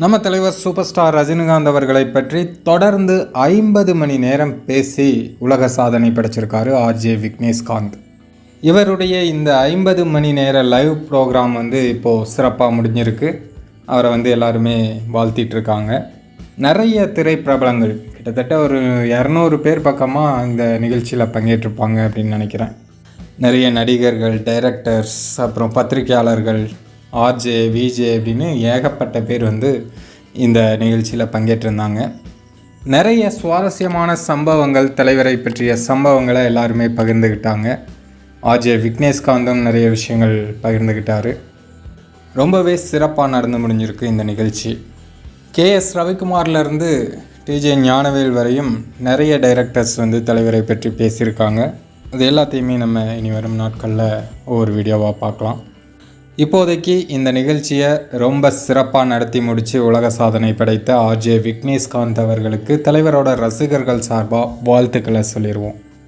நம்ம தலைவர் super star Rajinikanth அவர்களை பற்றி தொடர்ந்து ஐம்பது மணி நேரம் பேசி உலக சாதனை படைச்சிருக்காரு ஆர்ஜே விக்னேஷ்காந்த். இவருடைய இந்த ஐம்பது மணி நேர லைவ் ப்ரோக்ராம் வந்து இப்போது சிறப்பாக முடிஞ்சிருக்கு. அவரை வந்து எல்லாருமே வாழ்த்திட்டு இருக்காங்க. நிறைய திரைப்பிரபலங்கள் கிட்டத்தட்ட ஒரு இரநூறு பேர் பக்கமாக இந்த நிகழ்ச்சியில் பங்கேற்றிருப்பாங்க அப்படின்னு நினைக்கிறேன். நிறைய நடிகர்கள் டைரக்டர்ஸ் அப்புறம் பத்திரிகையாளர்கள் ஆர்ஜே விஜே அப்படின்னு ஏகப்பட்ட பேர் வந்து இந்த நிகழ்ச்சியில் பங்கேற்றிருந்தாங்க. நிறைய சுவாரஸ்யமான சம்பவங்கள் தலைவரை பற்றிய சம்பவங்களை எல்லாருமே பகிர்ந்துக்கிட்டாங்க ஆர்ஜே விக்னேஷ்காந்தும் நிறைய விஷயங்கள் பகிர்ந்துக்கிட்டார் ரொம்பவே சிறப்பாக நடந்து முடிஞ்சிருக்கு இந்த நிகழ்ச்சி. கே எஸ் ரவிக்குமார்லேருந்து டிஜே ஞானவேல் வரையும் நிறைய டைரக்டர்ஸ் வந்து தலைவரை பற்றி பேசியிருக்காங்க. அது எல்லாத்தையுமே நம்ம இனி வரும் நாட்களில் ஒவ்வொரு வீடியோவாக பார்க்கலாம். இப்போதைக்கு இந்த நிகழ்ச்சியை ரொம்ப சிறப்பாக நடத்தி முடித்து உலக சாதனை படைத்த ஆர்ஜே விக்னேஷ்காந்த் அவர்களுக்கு தலைவரோட ரசிகர்கள் சார்பாக வாழ்த்துக்களை சொல்லிடுவோம்